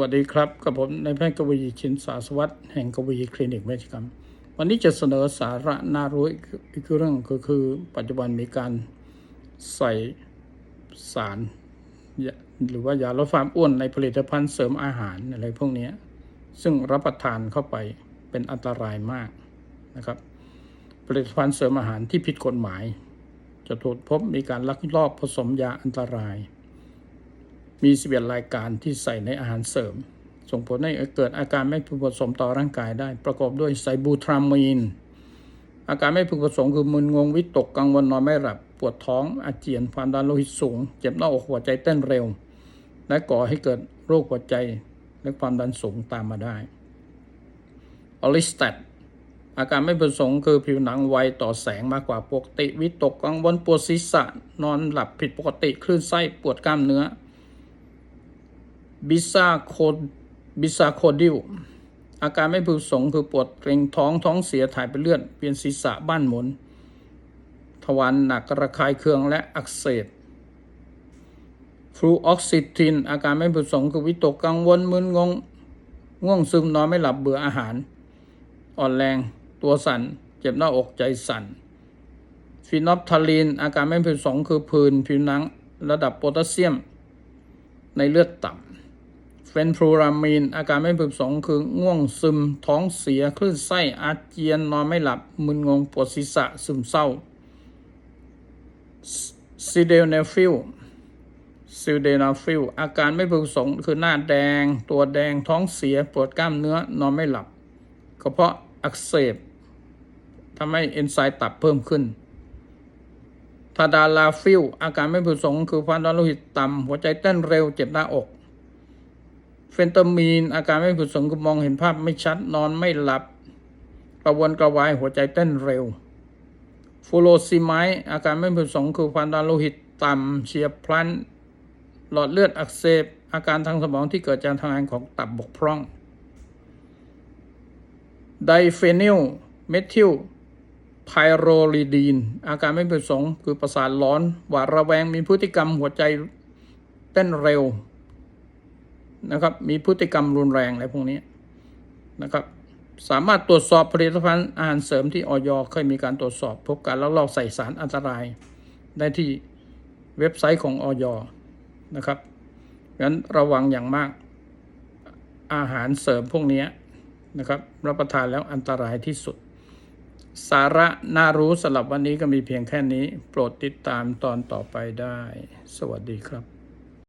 วัสดีครับกับผมนายแพทย์กวีชินสาสวัสดิ์แห่งกวีคลินิกเวชกรรม วันนี้จะเสนอสาระน่ารู้อีกเรื่องก็คือ ปัจจุบันมีการใส่สาร หรือว่ายาลดความอ้วนในผลิตภัณฑ์เสริมอาหารอะไรพวกนี้ซึ่งรับประทานเข้าไปเป็นอันตรายมากนะครับ ผลิตภัณฑ์เสริมอาหารที่ผิดกฎหมาย จะตรวจพบมีการลักลอบผสมยาอันตราย มี11รายการที่ใส่ในอาหารเสริม ส่งผลให้เกิดอาการไม่พึงประสมต่อร่างกายได้ ประกอบด้วยไซบูทรามีน อาการไม่พึงประสงค์คือมึนงงวิตกกังวลนอนไม่หลับ ปวดท้องอาเจียนความดันโลหิตสูง เจ็บหน้าอกหัวใจเต้นเร็ว และก่อให้เกิดโรคหัวใจและความดันสูงตามมาได้ออลิสตัดอาการไม่ประสงค์คือผิวหนังไวต่อแสงมากกว่าปกติ วิตกกังวลปวดศีรษะ นอนหลับผิดปกติ คลื่นไส้ปวดกล้ามเนื้อ บิซาโคบิซาโคดิลอาการไม่พึงประสงค์คือปวดเกร็งท้องท้องเสียถ่ายเป็นเลือดเวียนศีรษะบ้านหมุน ทวารหนักระคายเคืองและอักเสบฟลูออกซิทิน อาการไม่พึงประสงค์คือวิตกกังวลมึนงง ง่วงซึมนอนไม่หลับเบื่ออาหาร อ่อนแรงตัวสั่น เจ็บหน้าอกใจสั่นฟีนอลทาลีน อาการไม่พึงประสงค์คือผื่นผิวหนัง ระดับโพแทสเซียม ในเลือดต่ำ เฟนฟลูรามีน อาการไม่พึงประสงค์คือง่วงซึม ท้องเสีย คลื่นไส้ อาเจียน นอนไม่หลับ มึนงง ปวดศีรษะ ซึมเศร้าซิเดลเนฟิลซิลเดนฟิลอาการไม่พึงประสงค์คือหน้าแดง ตัวแดง ท้องเสีย ปวดกล้ามเนื้อ นอนไม่หลับ กระเพาะอักเสบทำให้เอนไซม์ตับเพิ่มขึ้นทาดาลาฟิลอาการไม่พึงประสงค์คือความดันโลหิตต่ำ หัวใจเต้นเร็ว เจ็บหน้าอก เฟนตามีน อาการไม่พึงประสงค์คือมองเห็นภาพไม่ชัดนอนไม่หลับกระวนกระวายหัวใจเต้นเร็ว ฟูโรซิไมด์อาการไม่พึงประสงค์คือความดันโลหิตต่ำเฉียบพลัน หลอดเลือดอักเสบ อาการทางสมองที่เกิดจากทำงานของตับบกพร่อง ไดเฟนิลเมทิลไพโรลิดีน อาการไม่ประสงค์คือประสาทร้อน หวาดระแวงมีพฤติกรรมหัวใจเต้นเร็ว นะครับ มีพฤติกรรมรุนแรงอะไรพวกนี้นะครับ สามารถตรวจสอบผลิตภัณฑ์อาหารเสริมที่ออยเคยมีการตรวจสอบ พบการลักลอบใส่สารอันตราย ได้ที่เว็บไซต์ของออยนะครับงั้นระวังอย่างมาก อาหารเสริมพวกนี้นะครับ รับประทานแล้วอันตรายที่สุด สาระน่ารู้สำหรับวันนี้ก็มีเพียงแค่นี้ โปรดติดตามตอนต่อไปได้ สวัสดีครับ